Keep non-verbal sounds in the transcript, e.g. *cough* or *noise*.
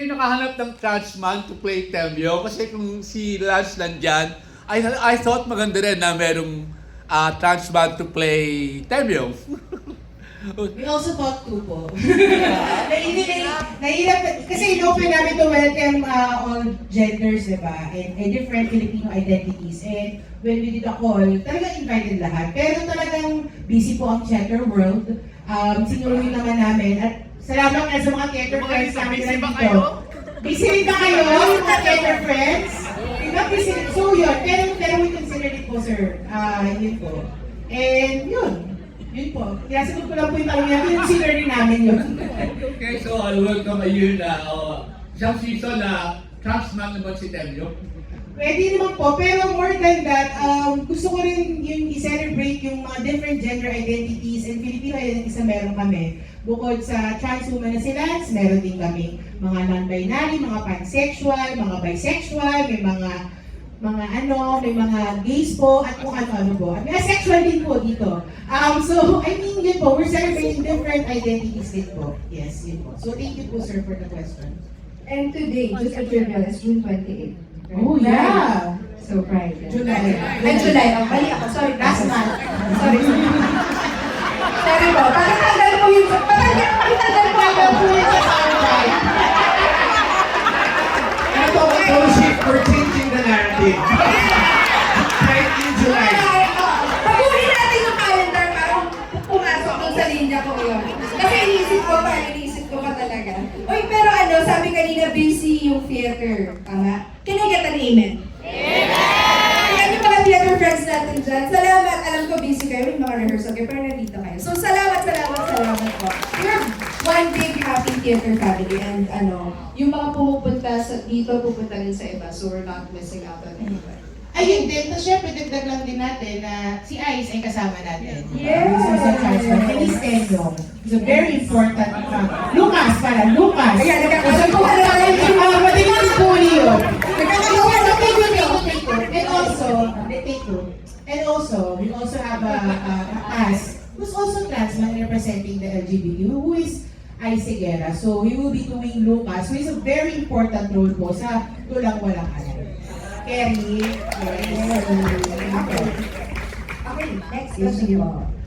kayo nakahanap ng trans man to play Temyo? Kasi kung si Lance nandyan, I, I thought maganda rin na merong ah, trans man to play Temyo. *laughs* We also thought too po. *laughs* Nahihirap, kasi in-open namin to welcome uh, all genders, di ba? And, and different Filipino identities. And when we did a call, talagang invited lahat. Pero talagang busy po ang theater world. Um, sinuloy naman namin. At salamat nga sa mga theater friends namin busy ba nandito. kayo? Busy rin ba kayo, yung mga theater friends? Diba busy? So yun, pero, pero we consider it po, sir. Ah, yun po. And yun. Yun po. Kaya sagot ko lang po yung tanong niya, consider rin namin yun. okay, so I'll welcome ayun na uh, isang season na trans man naman si Temyo. Pwede naman po, pero more than that, um, gusto ko rin yung i-celebrate yung mga different gender identities and Filipino identities na meron kami. Bukod sa trans woman na si meron din kami mga non-binary, mga pansexual, mga bisexual, may mga mga ano, may mga gays po, at kung ano-ano po. At may asexual din po dito. Um, so, I mean, yun po, we're celebrating different identities din po. Yes, yun po. So, thank you po, sir, for the question. And today, just a trivia, is June 28. Oh, yeah. So, Friday. July. Ay, July. Oh, mali ako. Sorry. Last month. Sorry, sorry. Sorry po. Parang tagal po yung... Parang tagal po yung... Ano po ang bullshit for changing the narrative? Right in July. Natin yung calendar para pumasok dun sa linya ko yun. Kasi iniisip ko pa, iniisip ko talaga. Uy, pero ano, sabi kanina busy yung theater. Tama? Can I get an amen? Ayan yung mga theater friends natin dyan. Salamat. Alam ko busy kayo. May mga rehearsal kayo. Pero nandito kayo. So, salamat, salamat, salamat po. We're one big happy theater family. And ano, yung mga pumupunta sa dito, pupunta rin sa iba. So, we're not missing out on anybody. Ayun din, tapos syempre dagdag lang din natin na si Ice ay kasama natin. Yes! Transfer. And he's Tenyo. He's a very important uh, Lucas pala, Lucas. Ayan, ko, ano tayo yung mga madaling po yun. Nagkakaroon na take two. And also, take two. And also, we also have a, a, a cast who's also trans man representing the LGBT, who is Ice Seguera. So, he will be doing Lucas, who is a very important role po sa Tulang Walang Alam. Kerry. Yes. Okay, next question po.